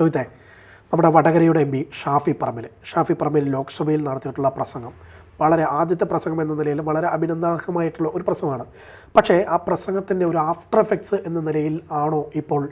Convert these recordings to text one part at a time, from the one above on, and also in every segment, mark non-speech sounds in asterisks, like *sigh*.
രോഹിത്തെ നമ്മുടെ വടകരയുടെ M P Shafi Parambil Shafi Parambil ലോക്സഭയിൽ നടത്തിയിട്ടുള്ള പ്രസംഗം. വളരെ ആദ്യത്തെ പ്രസംഗം എന്ന നിലയിൽ വളരെ അഭിനന്ദനാർഹമായിട്ടുള്ള ഒരു പ്രസംഗമാണ്. പക്ഷേ ആ പ്രസംഗത്തിന്റെ ഒരു ആഫ്റ്റർ എഫക്ട്സ് എന്ന നിലയിൽ ആണോ ഇപ്പോൾ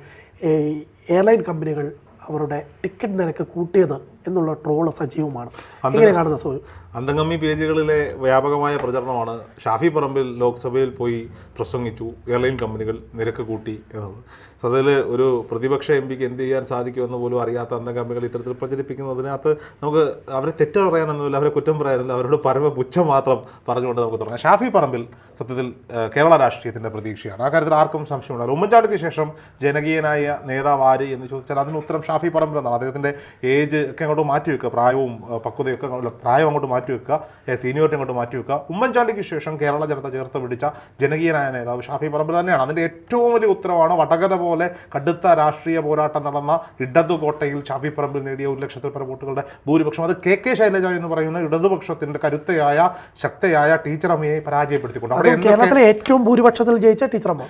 എയർലൈൻ കമ്പനികൾ അവരുടെ ടിക്കറ്റ് നിരക്ക് കൂട്ടിയത് എന്നുള്ള ട്രോൾ സജീവമാണ്. എങ്ങനെ കാണുന്ന സോ അന്തംഗമ്മി പേജുകളിലെ വ്യാപകമായ പ്രചരണമാണ് ഷാഫി പറമ്പിൽ ലോക്സഭയിൽ പോയി പ്രസംഗിച്ചു എയർലൈൻ കമ്പനികൾ നിരക്ക് കൂട്ടി എന്നത്. അതിൽ ഒരു പ്രതിപക്ഷ എം പിക്ക് എന്ത് ചെയ്യാൻ സാധിക്കുമെന്ന് പോലും അറിയാത്ത അന്തംഗമ്മികൾ ഇത്തരത്തിൽ പ്രചരിപ്പിക്കുന്നതിനകത്ത് നമുക്ക് അവരെ തെറ്റ് പറയാനൊന്നുമില്ല അവരെ കുറ്റം പറയാനില്ല അവരോട് പരമ പുച്ഛം മാത്രം പറഞ്ഞുകൊണ്ട് നമുക്ക് തുടങ്ങാം. ഷാഫി പറമ്പിൽ സത്യത്തിൽ കേരള രാഷ്ട്രീയത്തിന്റെ പ്രതീക്ഷയാണ്. ആ കാര്യത്തിൽ ആർക്കും സംശയമുണ്ടാവില്ല. ഉമ്മൻചാണ്ടിക്ക് ശേഷം ജനകീയനായ നേതാവ് ആര് എന്ന് ചോദിച്ചാൽ അതിന് ഉത്തരം ഷാഫി പറമ്പിൽ എന്നാണ്. അദ്ദേഹത്തിന്റെ ഏജ് ഒക്കെ അങ്ങോട്ട് മാറ്റി വെക്കുക പ്രായവും പക്വതയൊക്കെ അല്ല പ്രായം അങ്ങോട്ട് മാറ്റി വെക്കുക സീനിയോറിറ്റി അങ്ങോട്ട് മാറ്റി വെക്കുക. ഉമ്മൻചാണ്ടിക്ക് ശേഷം കേരള ജനത ചേർത്ത് പിടിച്ച ജനകീയനായ നേതാവ് ഷാഫി പറമ്പിൽ തന്നെയാണ്. അതിന്റെ ഏറ്റവും വലിയ ഉത്തരവാണ് വടകര പോലെ കടുത്ത രാഷ്ട്രീയ പോരാട്ടം നടന്ന ഇടതുകോട്ടയിൽ ഷാഫി പറമ്പിൽ നേടിയ ഒരു ലക്ഷത്തിൽ പല വോട്ടുകളുടെ ഭൂരിപക്ഷം. അത് കെ കെ ശൈലജ എന്ന് പറയുന്ന ഇടതുപക്ഷത്തിന്റെ കരുത്തയായ ശക്തയായ ടീച്ചറമ്മയെ പരാജയപ്പെടുത്തിക്കൊണ്ട് അവിടെ കേരളത്തിലെ ഏറ്റവും ഭൂരിപക്ഷത്തിൽ ജയിച്ച ടീച്ചറമ്മ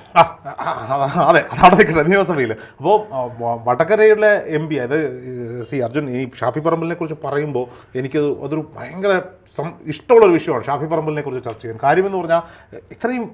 അതെ അതവിടെ നിയമസഭയിൽ അപ്പോൾ വടകരയുടെ എം പി അതായത് സി അർജുൻ ഈ ഷാഫി പറമ്പലിനെ കുറിച്ച് പറയുമ്പോൾ എനിക്ക് അതൊരു ഭയങ്കര ഇഷ്ടമുള്ള ഒരു വിഷയമാണ് ഷാഫി പറമ്പലിനെ കുറിച്ച് ചർച്ച ചെയ്യാൻ. കാര്യമെന്ന് പറഞ്ഞാൽ ഇത്രയും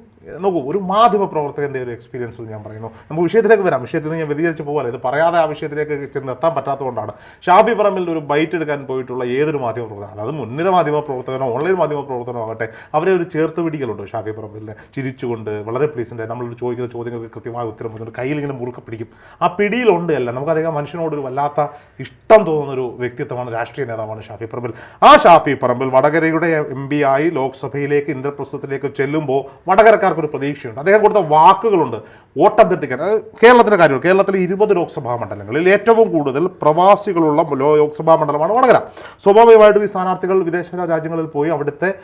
നോക്കൂ ഒരു മാധ്യമ പ്രവർത്തകന്റെ ഒരു എക്സ്പീരിയൻസിൽ ഞാൻ പറയുന്നു. നമുക്ക് വിഷയത്തിലേക്ക് വരാം. വിഷയത്തിൽ ഞാൻ വ്യതിചരിച്ച് പോകാതെ ഇത് പറയാതെ ആ വിഷയത്തിലേക്ക് ചെന്ന് എത്താൻ പറ്റാത്തതുകൊണ്ടാണ്. ഷാഫി പറമ്പിൽ ഒരു ബൈറ്റ് എടുക്കാൻ പോയിട്ടുള്ള ഏതൊരു മാധ്യമ പ്രവർത്തകൻ അതായത് മുൻനിര മാധ്യമ പ്രവർത്തകനോ ഓൺലൈൻ മാധ്യമ പ്രവർത്തനോ ആകട്ടെ അവരെ ഒരു ചേർത്ത് പിടിക്കലുണ്ട് ഷാഫി പറമ്പലിനെ? ചിരിച്ചുകൊണ്ട് വളരെ പ്ലീസന്റ് നമ്മൾ ചോദിക്കുന്ന ചോദ്യങ്ങൾക്ക് കൃത്യമായ ഉത്തരം വന്നിട്ട് കയ്യിൽ ഇങ്ങനെ മുറുക്കെ പിടിക്കും. ആ പിടിയിലുണ്ട് അല്ല നമുക്കധികം മനുഷ്യനോട് ഒരു വല്ലാത്ത ഇഷ്ടം തോന്നുന്ന ഒരു വ്യക്തിത്വമാണ് രാഷ്ട്രീയ നേതാവാണ് ഷാഫി പറമ്പിൽ. ആ ഷാഫി പറമ്പിൽ വടകരയുടെ എം പി ആയി ലോക്സഭയിലേക്ക് ഇന്ദ്രപ്രസ്ഥത്തിലേക്ക് ചെല്ലുമ്പോൾ വടകരക്കാർക്കൊരു പ്രതീക്ഷയുണ്ട്. അദ്ദേഹം കൊടുത്ത വാക്കുകളുണ്ട്. വോട്ടഭ്യർത്ഥിക്കാൻ. അത് കേരളത്തിന്റെ കാര്യമാണ്. കേരളത്തിലെ ഇരുപത് ലോക്സഭാ മണ്ഡലങ്ങളിൽ ഏറ്റവും കൂടുതൽ പ്രവാസികളുള്ള ലോക്സഭാ മണ്ഡലമാണ് വടകര. സ്വാഭാവികമായിട്ടും ഈ സ്ഥാനാർത്ഥികൾ വിദേശ രാജ്യങ്ങളിൽ പോയി അവിടുത്തെ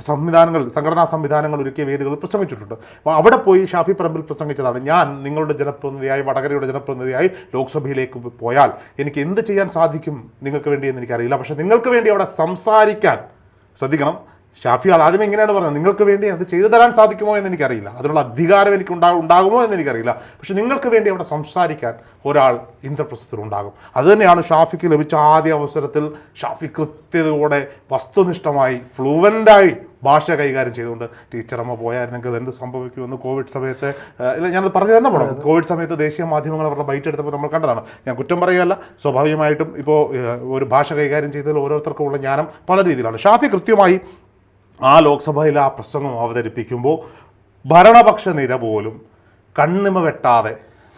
സംവിധാനങ്ങൾ സംഘടനാ സംവിധാനങ്ങൾ ഒരുക്കിയ വേദികളിൽ പ്രസംഗിച്ചിട്ടുണ്ട്. അപ്പോൾ അവിടെ പോയി ഷാഫി പറമ്പിൽ പ്രസംഗിച്ചതാണ്. ഞാൻ നിങ്ങളുടെ ജനപ്രതിനിധിയായി വടകരയുടെ ജനപ്രതിനിധിയായി ലോക്സഭയിലേക്ക് പോയാൽ എനിക്ക് എന്ത് ചെയ്യാൻ സാധിക്കും നിങ്ങൾക്ക് വേണ്ടി എന്ന് എനിക്കറിയില്ല. പക്ഷേ നിങ്ങൾക്ക് വേണ്ടി അവിടെ സംസാരിക്കാൻ ശ്രദ്ധിക്കണം. ഷാഫി അത് ആദ്യം എങ്ങനെയാണ് പറഞ്ഞത്? നിങ്ങൾക്ക് വേണ്ടി അത് ചെയ്തു തരാൻ സാധിക്കുമോ എന്ന് എനിക്കറിയില്ല. അതിനുള്ള അധികാരം എനിക്ക് ഉണ്ടാ ഉണ്ടാകുമോ എന്ന് എനിക്കറിയില്ല. പക്ഷെ നിങ്ങൾക്ക് വേണ്ടി അവിടെ സംസാരിക്കാൻ ഒരാൾ ഇന്ദ്രപ്രസ്ഥത്തിൽ ഉണ്ടാകും. അതുതന്നെയാണ് ഷാഫിക്ക് ലഭിച്ച ആദ്യ അവസരത്തിൽ ഷാഫി കൃത്യതയോടെ വസ്തുനിഷ്ഠമായി ഫ്ലുവന്റായി ഭാഷ കൈകാര്യം ചെയ്തുകൊണ്ട് ടീച്ചറമ്മ പോയായിരുന്നെങ്കിൽ എന്ത് സംഭവിക്കുമെന്ന് കോവിഡ് സമയത്ത് ഇല്ല ഞാനത് പറഞ്ഞു തന്നെ പോകണം കോവിഡ് സമയത്ത് ദേശീയ മാധ്യമങ്ങൾ അവരുടെ ബൈറ്റ് എടുത്തപ്പോൾ നമ്മൾ കണ്ടതാണ്. ഞാൻ കുറ്റം പറയുകയല്ല. സ്വാഭാവികമായിട്ടും ഇപ്പോൾ ഒരു ഭാഷ കൈകാര്യം ചെയ്തതിൽ ഓരോരുത്തർക്കും ഉള്ള ജ്ഞാനം പല രീതിയിലാണ്. ഷാഫി കൃത്യമായി ആ ലോക്സഭയിൽ ആ പ്രസംഗം അവതരിപ്പിക്കുമ്പോൾ ഭരണപക്ഷ നിര പോലും കണ്ണിമ വെട്ടാതെ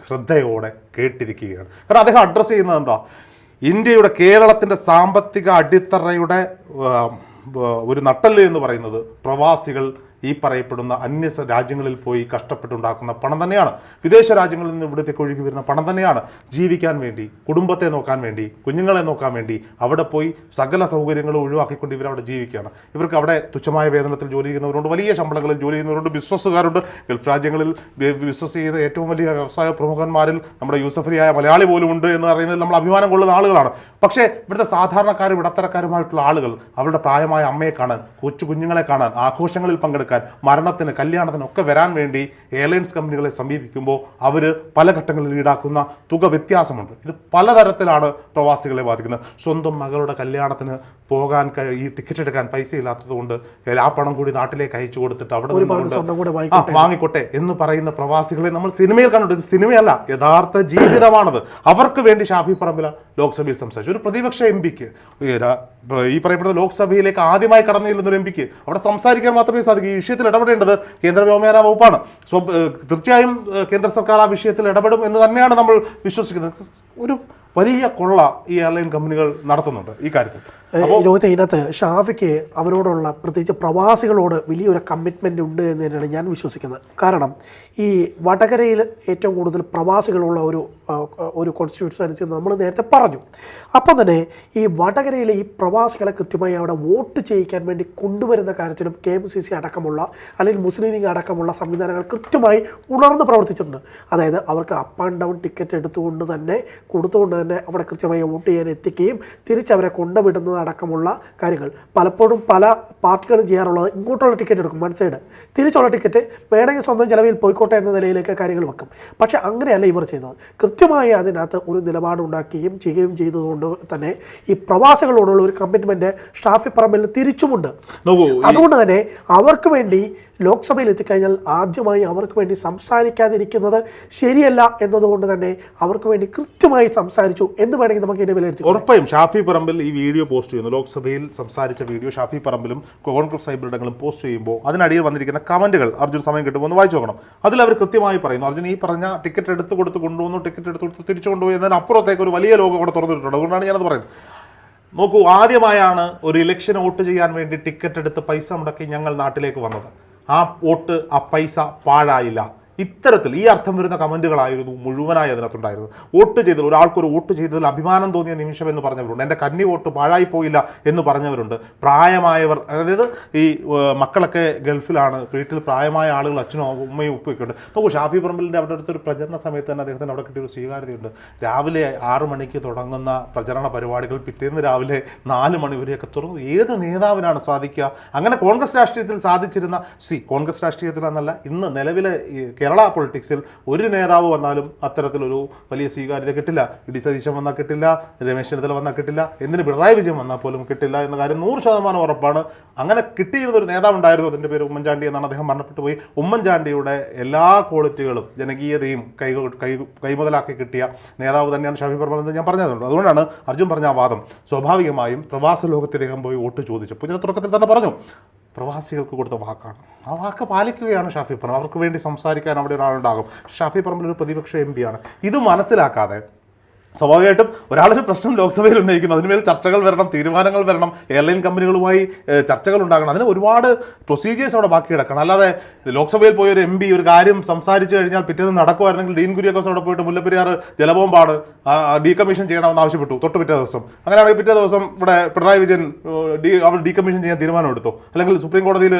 ശ്രദ്ധയോടെ കേട്ടിരിക്കുകയാണ്. കാരണം അദ്ദേഹം അഡ്രസ്സ് ചെയ്യുന്നത് എന്താ? ഇന്ത്യയുടെ കേരളത്തിന്റെ സാമ്പത്തിക അടിത്തറയുടെ ഒരു നട്ടൽ എന്ന് പറയുന്നത് പ്രവാസികൾ ഈ പറയപ്പെടുന്ന അന്യ രാജ്യങ്ങളിൽ പോയി കഷ്ടപ്പെട്ടുണ്ടാക്കുന്ന പണം തന്നെയാണ്. വിദേശ രാജ്യങ്ങളിൽ നിന്ന് ഇവിടത്തേക്ക് ഒഴുകി വരുന്ന പണം തന്നെയാണ്. ജീവിക്കാൻ വേണ്ടി കുടുംബത്തെ നോക്കാൻ വേണ്ടി കുഞ്ഞുങ്ങളെ നോക്കാൻ വേണ്ടി അവിടെ പോയി സകല സൗകര്യങ്ങളും ഒഴിവാക്കിക്കൊണ്ട് ഇവരവിടെ ജീവിക്കുകയാണ്. ഇവർക്ക് അവിടെ തുച്ഛമായ വേതനത്തിൽ ജോലി ചെയ്യുന്നവരുണ്ട് വലിയ ശമ്പളങ്ങളിൽ ജോലി ചെയ്യുന്നവരുണ്ട് ബിസിനസ്സുകാരുണ്ട്. ഗൾഫ് രാജ്യങ്ങളിൽ ബിസിനസ് ചെയ്ത ഏറ്റവും വലിയ വ്യവസായ പ്രമുഖന്മാരിൽ നമ്മുടെ യൂസഫലിയായ മലയാളി പോലും ഉണ്ട് എന്ന് പറയുന്നത് നമ്മൾ അഭിമാനം കൊള്ളുന്ന ആളുകളാണ്. പക്ഷേ ഇവിടുത്തെ സാധാരണക്കാരും ഇടത്തരക്കാരുമായിട്ടുള്ള ആളുകൾ അവരുടെ പ്രായമായ അമ്മയെ കാണാൻ കൊച്ചു കുഞ്ഞുങ്ങളെ കാണാൻ ആഘോഷങ്ങളിൽ പങ്കെടുക്കാൻ മരണത്തിന് കല്യാണത്തിന് ഒക്കെ വരാൻ വേണ്ടി എയർലൈൻസ് കമ്പനികളെ സമീപിക്കുമ്പോൾ അവർ പല ഘട്ടങ്ങളിൽ ഈടാക്കുന്ന തുക വ്യത്യാസമുണ്ട്. ഇത് പലതരത്തിലാണ് പ്രവാസികളെ ബാധിക്കുന്നത്. സ്വന്തം മകളുടെ കല്യാണത്തിന് പോകാൻ ഈ ടിക്കറ്റ് എടുക്കാൻ പൈസ ഇല്ലാത്തതുകൊണ്ട് ആ പണം കൂടി നാട്ടിലേക്ക് അയച്ചു കൊടുത്തിട്ട് അവിടെ ആ വാങ്ങിക്കട്ടെ എന്ന് പറയുന്ന പ്രവാസികളെ നമ്മൾ സിനിമയിൽ കണ്ടിട്ടുണ്ട്. ഇത് സിനിമയല്ല യഥാർത്ഥ ജീവിതമാണത്. അവർക്ക് വേണ്ടി ഷാഫി പറമ്പില ലോക്സഭയിൽ സംസാരിച്ചു. ഒരു പ്രതിപക്ഷ എം പിക്ക് ഈ പറയപ്പെടുന്ന ലോക്സഭയിലേക്ക് ആദ്യമായി കടന്നു ചെല്ലുന്ന ഒരു എം പിക്ക് അവിടെ സംസാരിക്കാൻ മാത്രമേ സാധിക്കൂ. ഈ വിഷയത്തിൽ ഇടപെടേണ്ടത് കേന്ദ്ര വ്യോമയാന വകുപ്പാണ്. സ്വ തീർച്ചയായും കേന്ദ്ര സർക്കാർ ആ വിഷയത്തിൽ ഇടപെടും എന്ന് തന്നെയാണ് നമ്മൾ വിശ്വസിക്കുന്നത്. ഒരു വലിയ കൊള്ള ഈ എയർലൈൻ കമ്പനികൾ നടത്തുന്നുണ്ട് ഈ കാര്യത്തിൽ. രോഹിത് അതിനകത്ത് ഷാഫിക്ക് അവരോടുള്ള പ്രത്യേകിച്ച് പ്രവാസികളോട് വലിയൊരു കമ്മിറ്റ്മെന്റ് ഉണ്ട് എന്ന് തന്നെയാണ് ഞാൻ വിശ്വസിക്കുന്നത്. കാരണം ഈ വടകരയിൽ ഏറ്റവും കൂടുതൽ പ്രവാസികളുള്ള ഒരു ഒരു കോൺസ്റ്റിറ്റ്യൂൻസി നമ്മൾ നേരത്തെ പറഞ്ഞു. അപ്പം തന്നെ ഈ വടകരയിലെ ഈ പ്രവാസികളെ കൃത്യമായി അവിടെ വോട്ട് ചെയ്യിക്കാൻ വേണ്ടി കൊണ്ടുവരുന്ന കാര്യത്തിലും കെ എം സി സി അടക്കമുള്ള അല്ലെങ്കിൽ മുസ്ലിം ലീഗ് അടക്കമുള്ള സംവിധാനങ്ങൾ കൃത്യമായി ഉണർന്ന് പ്രവർത്തിച്ചിട്ടുണ്ട്. അതായത് അവർക്ക് അപ്പ് ആൻഡ് ഡൗൺ ടിക്കറ്റ് എടുത്തുകൊണ്ട് തന്നെ കൊടുത്തുകൊണ്ട് തന്നെ അവിടെ കൃത്യമായി വോട്ട് ചെയ്യാൻ എത്തിക്കുകയും തിരിച്ചവരെ കൊണ്ടുവിടുന്നത് എന്നടക്കമുള്ള കാര്യങ്ങൾ. പലപ്പോഴും പല പാർട്ടികളും ചെയ്യാറുള്ളത് ഇങ്ങോട്ടുള്ള ടിക്കറ്റ് എടുക്കും വൺ സൈഡ്. തിരിച്ചുള്ള ടിക്കറ്റ് വേണമെങ്കിൽ സ്വന്തം ചിലവിൽ പോയിക്കോട്ടെ എന്ന നിലയിലേക്ക് കാര്യങ്ങൾ വെക്കും. പക്ഷേ അങ്ങനെയല്ല ഇവർ ചെയ്യുന്നത്. കൃത്യമായി അതിനകത്ത് ഒരു നിലപാടുണ്ടാക്കുകയും ചെയ്യുകയും ചെയ്തതുകൊണ്ട് തന്നെ ഈ പ്രവാസികളോടുള്ള ഒരു കമ്മിറ്റ്മെന്റ് ഷാഫി പറമ്പിൽ തിരിച്ചുമുണ്ട്. അതുകൊണ്ട് തന്നെ അവർക്ക് വേണ്ടി ലോക്സഭയിൽ എത്തിക്കഴിഞ്ഞാൽ ആദ്യമായി അവർക്ക് വേണ്ടി സംസാരിക്കാതിരിക്കുന്നത് ശരിയല്ല എന്നതുകൊണ്ട് തന്നെ അവർക്ക് വേണ്ടി കൃത്യമായി സംസാരിച്ചു എന്ന് വേണമെങ്കിൽ നമുക്ക് ഇതിനെ വിലയിരുത്തി ഉറപ്പായും ഷാഫി പറമ്പിൽ ഈ വീഡിയോ പോസ്റ്റ് ചെയ്യുന്നു. ലോക്സഭയിൽ സംസാരിച്ച വീഡിയോ ഷാഫി പറമ്പിലും കോൺഗ്രസ് സൈബറിടങ്ങളും പോസ്റ്റ് ചെയ്യുമ്പോൾ അതിനടിയിൽ വന്നിരിക്കുന്ന കമന്റുകൾ അർജുൻ സമയം കിട്ടുമ്പോൾ ഒന്ന് വായിച്ചു നോക്കണം. അതിൽ അവർ കൃത്യമായി പറയുന്നു അർജുൻ ഈ പറഞ്ഞ ടിക്കറ്റ് എടുത്ത് കൊടുത്ത് കൊണ്ടുവന്നു ടിക്കറ്റ് എടുത്ത് കൊടുത്ത് തിരിച്ചു കൊണ്ടുപോയി എന്നതിന് അപ്പുറത്തേക്ക് ഒരു വലിയ ലോകം അവിടെ തുറന്നിട്ടുണ്ട്. അതുകൊണ്ടാണ് ഞാനത് പറയുന്നത്. നോക്കൂ ആദ്യമായാണ് ഒരു ഇലക്ഷൻ വോട്ട് ചെയ്യാൻ വേണ്ടി ടിക്കറ്റ് എടുത്ത് പൈസ മുടക്കി ഞങ്ങൾ നാട്ടിലേക്ക് വന്നത്. ആ വോട്ട് ആ പൈസ പാഴായില്ല. ഇത്തരത്തിൽ ഈ അർത്ഥം വരുന്ന കമന്റുകളായിരുന്നു മുഴുവനായി അതിനകത്തുണ്ടായിരുന്നത്. വോട്ട് ചെയ്തത് ഒരാൾക്കൊരു വോട്ട് ചെയ്തതിൽ അഭിമാനം തോന്നിയ നിമിഷം എന്ന് പറഞ്ഞവരുണ്ട്. എന്റെ കന്നി വോട്ട് പാഴായി പോയില്ല എന്ന് പറഞ്ഞവരുണ്ട്. പ്രായമായവർ അതായത് ഈ മക്കളൊക്കെ ഗൾഫിലാണ് വീട്ടിൽ പ്രായമായ ആളുകൾ അച്ഛനും ഉമ്മയും ഉപ്പയൊക്കെ ഉണ്ട്. നോക്കൂ ഷാഫി പറമ്പിലിന്റെ അവിടെ അടുത്തൊരു പ്രചരണ സമയത്ത് തന്നെ അദ്ദേഹത്തിന് അവിടെ കിട്ടിയൊരു സ്വീകാര്യതയുണ്ട്. രാവിലെ ആറു മണിക്ക് തുടങ്ങുന്ന പ്രചരണ പരിപാടികൾ പിറ്റേന്ന് രാവിലെ നാല് മണി വരെയൊക്കെ തുറന്നു. ഏത് നേതാവിനാണ് സാധിക്കുക? അങ്ങനെ കോൺഗ്രസ് രാഷ്ട്രീയത്തിൽ സാധിച്ചിരുന്ന സി കോൺഗ്രസ് രാഷ്ട്രീയത്തിലാണെന്നല്ല ഇന്ന് നിലവിലെ ഈ കേരള പൊളിറ്റിക്സിൽ ഒരു നേതാവ് വന്നാലും അത്തരത്തിലൊരു വലിയ സ്വീകാര്യത കിട്ടില്ല. ഇടി സതീശൻ വന്നാൽ കിട്ടില്ല രമേശ് ചെന്നിത്തല വന്നാൽ കിട്ടില്ല എന്തിന് പിണറായി വിജയൻ വന്നാൽ പോലും കിട്ടില്ല എന്ന കാര്യം നൂറ് ശതമാനം ഉറപ്പാണ്. അങ്ങനെ കിട്ടിയിരുന്ന ഒരു നേതാവ് ഉണ്ടായിരുന്നു അതിന്റെ പേര് ഉമ്മൻചാണ്ടി എന്നാണ് അദ്ദേഹം മരണപ്പെട്ടു പോയി. ഉമ്മൻചാണ്ടിയുടെ എല്ലാ ക്വാളിറ്റികളും ജനകീയതയും കൈ കൈ കൈമുതലാക്കി കിട്ടിയ നേതാവ് തന്നെയാണ് ഷാഫി എന്ന് ഞാൻ പറഞ്ഞതുണ്ട് അതുകൊണ്ടാണ് അർജുൻ പറഞ്ഞ വാദം. സ്വാഭാവികമായും പ്രവാസ ലോകത്തിലേക്ക് പോയി വോട്ട് ചോദിച്ചു പുതിയ തുടക്കത്തിൽ തന്നെ പറഞ്ഞു പ്രവാസികൾക്ക് കൊടുത്ത വാക്കാണ്. ആ വാക്ക് പാലിക്കുകയാണ് ഷാഫി പറമ്പ് അവർക്ക് വേണ്ടി സംസാരിക്കാൻ അവിടെ ഒരാളുണ്ടാകും. ഷാഫി പറമ്പിൽ ഒരു പ്രതിപക്ഷ എം പിയാണ് ഇത് മനസ്സിലാക്കാതെ സ്വാഭാവികമായിട്ടും ഒരാളൊരു പ്രശ്നം ലോക്സഭയിൽ ഉന്നയിക്കുന്നു. അതിനുമേൽ ചർച്ചകൾ വരണം തീരുമാനങ്ങൾ വരണം എയർലൈൻ കമ്പനികളുമായി ചർച്ചകൾ ഉണ്ടാകണം. അതിന് ഒരുപാട് പ്രൊസീജിയേഴ്സ് അവിടെ ബാക്കി കിടക്കണം. അല്ലാതെ ലോക്സഭയിൽ പോയി ഒരു എം ഒരു കാര്യം സംസാരിച്ചു കഴിഞ്ഞാൽ പിറ്റേന്ന് നടക്കുമായിരുന്നെങ്കിൽ ഡീൻ കുര്യാക്കോസ് അവിടെ പോയിട്ട് മുല്ലപ്പെരിയാർ ജലബോംബാണ് ഡീകമ്മീഷൻ ചെയ്യണമെന്ന് ആവശ്യപ്പെട്ടു തൊട്ട് പിറ്റേ ദിവസം. അങ്ങനെയാണെങ്കിൽ പിറ്റേ ദിവസം ഇവിടെ പിണറായി വിജയൻ ഡീ അവർ ഡീകമ്മീഷൻ ചെയ്യാൻ തീരുമാനം എടുത്തു അല്ലെങ്കിൽ സുപ്രീം കോടതിയിൽ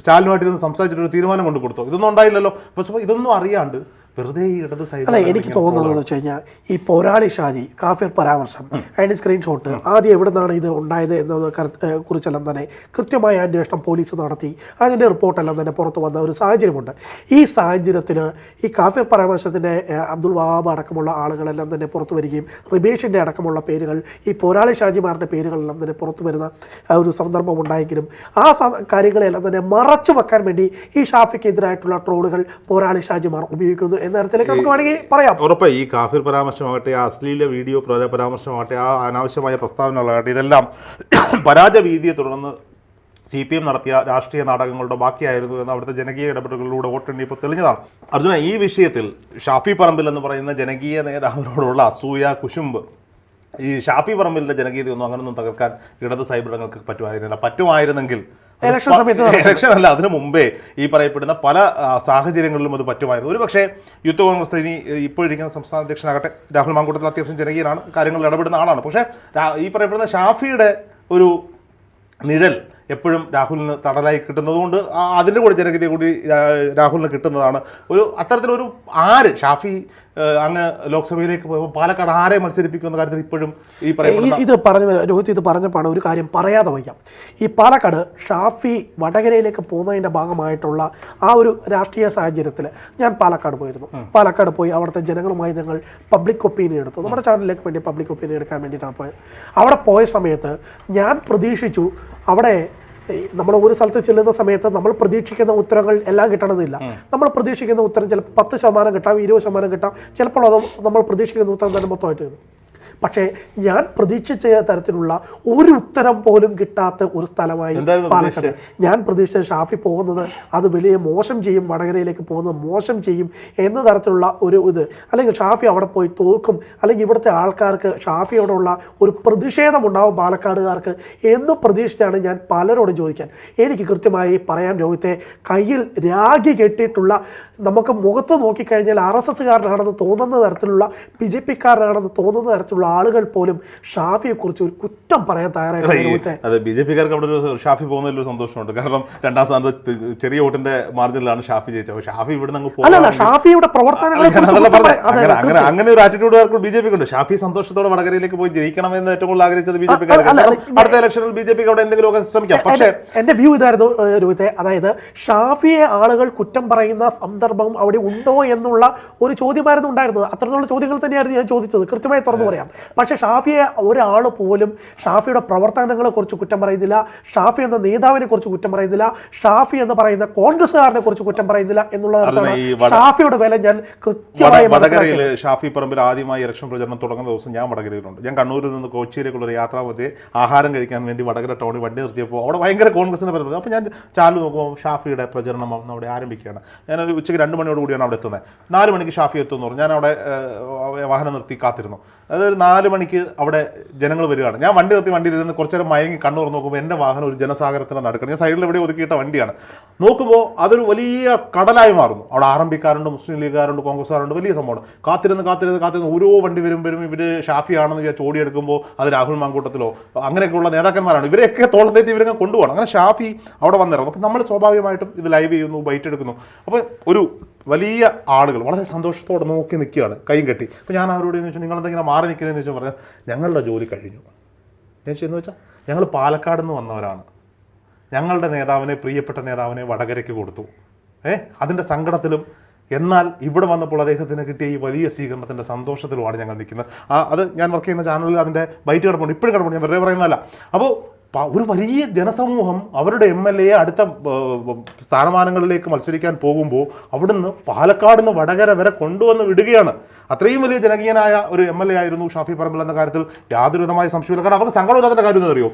സ്റ്റാലിനുമായിട്ടിരുന്ന് സംസാരിച്ചിട്ട് ഒരു തീരുമാനം കൊണ്ടു കൊടുത്തു ഇതൊന്നും ഉണ്ടായില്ലല്ലോ. അപ്പോൾ ഇതൊന്നും അറിയാണ്ട് വെറുതെ ഇടത് സൈഡ് അല്ല എനിക്ക് തോന്നുന്നത് വെച്ച് കഴിഞ്ഞാൽ ഈ പോരാളി ഷാജി കാഫിർ പരാമർശം അതിന്റെ സ്ക്രീൻഷോട്ട് ആദ്യം എവിടെ നിന്നാണ് ഇത് ഉണ്ടായത് എന്നത് കുറിച്ചെല്ലാം തന്നെ കൃത്യമായ അന്വേഷണം പോലീസ് നടത്തി. അതിന്റെ റിപ്പോർട്ടെല്ലാം തന്നെ പുറത്തു വന്ന ഒരു സാഹചര്യമുണ്ട്. ഈ സാഹചര്യത്തിന് ഈ കാഫിർ പരാമർശത്തിന്റെ അബ്ദുൽ വഹാബ് അടക്കമുള്ള ആളുകളെല്ലാം തന്നെ പുറത്തു വരികയും റിബേഷിന്റെ അടക്കമുള്ള പേരുകൾ ഈ പോരാളി ഷാജിമാരുടെ പേരുകളെല്ലാം തന്നെ പുറത്തു വരുന്ന ഒരു സന്ദർഭം ഉണ്ടായെങ്കിലും ആ കാര്യങ്ങളെല്ലാം തന്നെ മറച്ചു വെക്കാൻ വേണ്ടി ഈ ഷാഫിക്കെതിരായിട്ടുള്ള ട്രോളുകൾ പോരാളി ഷാജിമാർ ഉപയോഗിക്കുന്നു എന്ന തരത്തിലേക്ക് നമുക്ക് വേണമെങ്കിൽ പറയാം. ഉറപ്പായി ഈ കാഫിർ പരാമർശമാകട്ടെ ആ അശ്ലീല വീഡിയോ പ്ര- പരാമർശമാകട്ടെ ആ അനാവശ്യമായ പ്രസ്താവനകളാകട്ടെ ഇതെല്ലാം *coughs* പരാജയഭീതിയെ തുടർന്ന് സി പി എം നടത്തിയ രാഷ്ട്രീയ നാടകങ്ങളുടെ ബാക്കിയായിരുന്നു എന്ന് അവിടുത്തെ ജനകീയ ഇടപെടലുകളിലൂടെ വോട്ടെണ്ണിയപ്പോൾ തെളിഞ്ഞതാണ്. അർജുന ഈ വിഷയത്തിൽ ഷാഫി പറമ്പിൽ എന്ന് പറയുന്ന ജനകീയ നേതാവിനോടുള്ള അസൂയ കുശുമ്പ് ഈ ഷാഫി പറമ്പിലിന്റെ ജനകീയതയൊന്നും അങ്ങനെയൊന്നും തകർക്കാൻ ഇടത് സൈബിടങ്ങൾക്ക് പറ്റുമായിരുന്നില്ല. പറ്റുമായിരുന്നെങ്കിൽ ഇലക്ഷൻ സമയത്ത് ഇലക്ഷൻ അല്ല അതിനു മുമ്പേ ഈ പറയപ്പെടുന്ന പല സാഹചര്യങ്ങളിലും അത് പറ്റുമായിരുന്നു. ഒരു പക്ഷേ യൂത്ത് കോൺഗ്രസ് ഇനി ഇപ്പോഴിരിക്കുന്ന സംസ്ഥാന അധ്യക്ഷനാകട്ടെ രാഹുൽ മാങ്കൂട്ടത്തിൽ അത്യാവശ്യം ജനകീയനാണ് കാര്യങ്ങളിൽ ഇടപെടുന്ന ആളാണ്. പക്ഷേ ഈ പറയപ്പെടുന്ന ഷാഫിയുടെ ഒരു നിഴൽ എപ്പോഴും രാഹുലിന് തടലായി കിട്ടുന്നതുകൊണ്ട് അതിന്റെ കൂടെ ജനകീയത കൂടി രാഹുലിന് കിട്ടുന്നതാണ്. ഒരു അത്തരത്തിലൊരു ആര് ഷാഫി അങ്ങ് ലോക്സഭയിലേക്ക് പോയപ്പോൾ പാലക്കാട് ആരെ മത്സരിപ്പിക്കുന്ന കാര്യത്തിൽ ഇപ്പോഴും ഈ പറയുന്നത് ഇത് പറഞ്ഞു രോഹിത് ഇത് പറഞ്ഞപ്പോഴാണ് ഒരു കാര്യം പറയാതെ വയ്ക്കാം. ഈ പാലക്കാട് ഷാഫി വടകരയിലേക്ക് പോകുന്നതിന്റെ ഭാഗമായിട്ടുള്ള ആ ഒരു രാഷ്ട്രീയ സാഹചര്യത്തിൽ ഞാൻ പാലക്കാട് പോയിരുന്നു. പാലക്കാട് പോയി അവിടുത്തെ ജനങ്ങളുമായി ഞങ്ങൾ പബ്ലിക് ഒപ്പീനിയൻ എടുത്തു. നമ്മുടെ ചാനലിലേക്ക് വേണ്ടി പബ്ലിക് ഒപ്പീനിയൻ എടുക്കാൻ വേണ്ടിയിട്ടാണ് പോയത്. അവിടെ പോയ സമയത്ത് ഞാൻ പ്രതീക്ഷിച്ചു അവിടെ നമ്മൾ ഒരു സ്ഥലത്ത് ചെല്ലുന്ന സമയത്ത് നമ്മൾ പ്രതീക്ഷിക്കുന്ന ഉത്തരങ്ങൾ എല്ലാം കിട്ടണമെന്നില്ല നമ്മൾ പ്രതീക്ഷിക്കുന്ന ഉത്തരം ചിലപ്പോൾ പത്ത് ശതമാനം കിട്ടാം ഇരുപത് ശതമാനം കിട്ടാം. ചിലപ്പോൾ അത് നമ്മൾ പ്രതീക്ഷിക്കുന്ന ഉത്തരം തന്നെ മൊത്തമായിട്ട് വരും പക്ഷേ ഞാൻ പ്രതീക്ഷിച്ച തരത്തിലുള്ള ഒരു ഉത്തരം പോലും കിട്ടാത്ത ഒരു സ്ഥലമായി പാലക്കാട്. ഞാൻ പ്രതീക്ഷിച്ച ഷാഫി പോകുന്നത് അത് വലിയ മോശം ചെയ്യും വടകരയിലേക്ക് പോകുന്നത് മോശം ചെയ്യും എന്ന തരത്തിലുള്ള ഒരു ഇത്. അല്ലെങ്കിൽ ഷാഫി അവിടെ പോയി തോൽക്കും. അല്ലെങ്കിൽ ഇവിടുത്തെ ആൾക്കാർക്ക് ഷാഫിയോടുള്ള ഒരു പ്രതിഷേധം ഉണ്ടാവും പാലക്കാടുകാർക്ക് എന്ന് പ്രതീക്ഷിച്ചാണ് ഞാൻ പലരോടും ചോദിക്കാൻ. എനിക്ക് കൃത്യമായി പറയാം രോഹിത്തെ കയ്യിൽ രാഗി കെട്ടിയിട്ടുള്ള നമുക്ക് മുഖത്ത് നോക്കിക്കഴിഞ്ഞാൽ ആർ എസ് എസ്സുകാരനാണെന്ന് തോന്നുന്ന തരത്തിലുള്ള ബി ജെ പിക്കാരനാണെന്ന് തോന്നുന്ന തരത്തിലുള്ള ഉള്ള ആളുകൾ പോലും ഷാഫിയെ കുറിച്ച് ഒരു കുറ്റം പറയാൻ അതെ ബി ജെ പിക്കാർക്ക് അവിടെ ഒരു ഷാഫി പോകുന്നതിൽ ഒരു സന്തോഷമുണ്ട്. കാരണം രണ്ടാം സ്ഥാനത്ത് ചെറിയ വോട്ടിന്റെ മാർജിനിലാണ് ഷാഫി ജയിച്ചത്. ഷാഫി ഇവിടെ അല്ലല്ല ഷാഫിയുടെ പ്രവർത്തനങ്ങളെ. അങ്ങനെ അങ്ങനെ ഒരു ആറ്റിറ്റ്യൂഡ് ബി ജെ പിക്ക് ഉണ്ട് ഷാഫി സന്തോഷത്തോടെ വടകരയിലേക്ക് പോയി ജയിക്കണമെന്ന് ഏറ്റവും കൂടുതൽ ആഗ്രഹിച്ചത് ബി ജെ പി അടുത്ത ഇലക്ഷനിൽ ബി ജെ പിക്ക് അവിടെ എന്തെങ്കിലുമൊക്കെ ശ്രമിക്കാം. പക്ഷേ എന്റെ വ്യൂ ഇതായിരുന്നു രൂപത്തെ അതായത് ഷാഫിയെ ആളുകൾ കുറ്റം പറയുന്ന സന്ദർഭം അവിടെ ഉണ്ടോ എന്നുള്ള ഒരു ചോദ്യമായിരുന്നു ഉണ്ടായിരുന്നത്. അത്തരത്തിലുള്ള ചോദ്യങ്ങൾ തന്നെയായിരുന്നു ഞാൻ ചോദിച്ചത്. കൃത്യമായി തുറന്നു പറയാം. പക്ഷേ ഷാഫിയെ ഒരാൾ പോലും ഷാഫിയുടെ പ്രവർത്തനങ്ങളെക്കുറിച്ച് കുറ്റം പറയുന്നില്ല. ഷാഫി എന്ന നേതാവിനെ കുറിച്ച് കുറ്റം പറയുന്നില്ല. ഷാഫി എന്ന് പറയുന്ന കോൺഗ്രസ്സുകാരനെ കുറിച്ച് കുറ്റം പറയുന്നില്ല എന്നുള്ളതാണ് ഷാഫിയുടെ വില ഞാൻ കൃത്യമായി വടകരയിൽ ഷാഫി പറമ്പിൽ ആദ്യമായി ഇലക്ഷൻ പ്രചരണം തുടങ്ങുന്ന ദിവസം ഞാൻ വടകരയിലുണ്ട്. ഞാൻ കണ്ണൂരിൽ നിന്ന് കൊച്ചിയിലേക്കുള്ള ഒരു മതി ആഹാരം കഴിക്കാൻ വേണ്ടി വടകര ടൗണിൽ വണ്ടി നിർത്തിയപ്പോൾ അവിടെ ഭയങ്കര കോൺഗ്രസിന്റെ പരമ്പര അപ്പോൾ ഞാൻ ചാലു നോക്കുമ്പോൾ ഷാഫിയുടെ പ്രചരണം അവിടെ ആരംഭിക്കുകയാണ്. ഞാൻ ഉച്ചയ്ക്ക് രണ്ട് മണിയോട് കൂടിയാണ് അവിടെ എത്തുന്നത്. നാല് മണിക്ക് ഷാഫി എത്തുന്നു പറഞ്ഞു. ഞാൻ അവിടെ വാഹനം നിർത്തി കാത്തിരുന്നു. അതൊരു നാല് മണിക്ക് അവിടെ ജനങ്ങൾ വരികയാണ്. ഞാൻ വണ്ടി നിർത്തി വണ്ടിയിൽ ഇരുന്ന് കുറച്ച് നേരം മയങ്ങി കണ്ണു തുറന്ന് നോക്കുമ്പോൾ എന്റെ വാഹനം ഒരു ജനസാഗരത്തിന് നടക്കണം. ഞാൻ സൈഡിൽ എവിടെ ഒതുക്കിയിട്ട വണ്ടിയാണ്. നോക്കുമ്പോൾ അതൊരു വലിയ കടലായി മാറുന്നു. അവിടെ പിക്കാരുണ്ട് മുസ്ലിം ലീഗുകാരുണ്ട് കോൺഗ്രസ്സുകാരുണ്ട് വലിയ സംഭവമാണ്. കാത്തിരുന്ന് കാത്തിരുന്ന് കാത്തിരുന്ന് ഓരോ വണ്ടി വരും വരും ഇവർ ഷാഫിയാണെന്ന് വിചാരിച്ച് ഓടിയെടുക്കുമ്പോൾ അത് രാഹുൽ മാങ്കൂട്ടത്തിലോ അങ്ങനെയൊക്കെയുള്ള നേതാക്കന്മാരാണ്. ഇവരെയൊക്കെ തോളത്തേറ്റ് ഇവരങ്ങ് കൊണ്ടുപോകണം. അങ്ങനെ ഷാഫി അവിടെ വന്നിറങ്ങും. അപ്പം നമ്മൾ സ്വാഭാവികമായിട്ടും ഇത് ലൈവ് ചെയ്യുന്നു ബൈറ്റ് എടുക്കുന്നു. അപ്പോൾ ഒരു വലിയ ആളുകൾ വളരെ സന്തോഷത്തോടെ നോക്കി നിൽക്കുകയാണ് കൈയും കെട്ടി. അപ്പോൾ ഞാൻ അവരോട് എന്ന് വെച്ചാൽ നിങ്ങൾ എന്തെങ്കിലും മാറി നിൽക്കുന്നതെന്ന് വെച്ചാൽ പറഞ്ഞാൽ ഞങ്ങളുടെ ജോലി കഴിഞ്ഞു. ഞാൻ എന്ന് വെച്ചാൽ ഞങ്ങൾ പാലക്കാട് നിന്ന് വന്നവരാണ്. ഞങ്ങളുടെ നേതാവിനെ പ്രിയപ്പെട്ട നേതാവിനെ വടകരയ്ക്ക് കൊടുത്തു. ഏ അതിന്റെ സങ്കടത്തിലും എന്നാൽ ഇവിടെ വന്നപ്പോൾ അദ്ദേഹത്തിന് കിട്ടിയ ഈ വലിയ സ്വീകരണത്തിന്റെ സന്തോഷത്തിലുമാണ് ഞങ്ങൾ നിൽക്കുന്നത്. അത് ഞാൻ വർക്ക് ചെയ്യുന്ന ചാനലിൽ അതിന്റെ ബൈറ്റ് കിടപ്പുണ്ട്. ഇപ്പോഴും കിടപ്പുണ്ട്. ഞാൻ വെറുതെ പറയുന്നതല്ല. അപ്പോൾ ഒരു വലിയ ജനസമൂഹം അവരുടെ എം എൽ എ അടുത്ത സ്ഥാനമാനങ്ങളിലേക്ക് മത്സരിക്കാൻ പോകുമ്പോൾ അവിടുന്ന് പാലക്കാട് നിന്ന് വടകര വരെ കൊണ്ടുവന്ന് വിടുകയാണ്. അത്രയും വലിയ ജനകീയനായ ഒരു എം എൽ എ ആയിരുന്നു ഷാഫി പറമ്പിൽ എന്ന കാര്യത്തിൽ യാതൊരുവിധമായ സംശയമില്ല കാരണം അവർക്ക് സങ്കടമില്ലാത്ത കാര്യം അറിയോ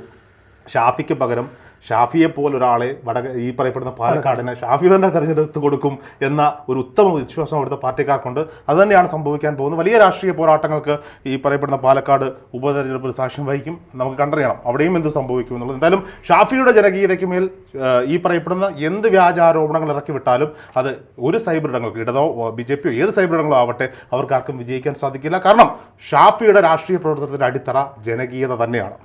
ഷാഫിക്ക് പകരം ഷാഫിയെ പോലെ ഒരാളെ വടക ഈ പറയപ്പെടുന്ന പാലക്കാടിനെ ഷാഫി തന്നെ തെരഞ്ഞെടുത്ത് കൊടുക്കും എന്ന ഒരു ഉത്തമ വിശ്വാസം അവിടുത്തെ പാർട്ടിക്കാർക്കുണ്ട്. അത് തന്നെയാണ് സംഭവിക്കാൻ പോകുന്നത്. വലിയ രാഷ്ട്രീയ പോരാട്ടങ്ങൾക്ക് ഈ പറയപ്പെടുന്ന പാലക്കാട് ഉപതെരഞ്ഞെടുപ്പിൽ സാക്ഷ്യം വഹിക്കും. നമുക്ക് കണ്ടറിയണം അവിടെയും എന്ത് സംഭവിക്കും എന്നുള്ളത്. എന്തായാലും ഷാഫിയുടെ ജനകീയതയ്ക്ക് മേൽ ഈ പറയപ്പെടുന്ന എന്ത് വ്യാജാരോപണങ്ങൾ ഇറക്കി വിട്ടാലും അത് ഒരു സൈബർ ഇടങ്ങൾക്ക് ഇടതോ ബി ജെ പിയോ ഏത് സൈബർ ഇടങ്ങളോ ആവട്ടെ അവർക്ക് ആർക്കും വിജയിക്കാൻ സാധിക്കില്ല. കാരണം ഷാഫിയുടെ രാഷ്ട്രീയ പ്രവർത്തനത്തിന്റെ അടിത്തറ ജനകീയത തന്നെയാണ്.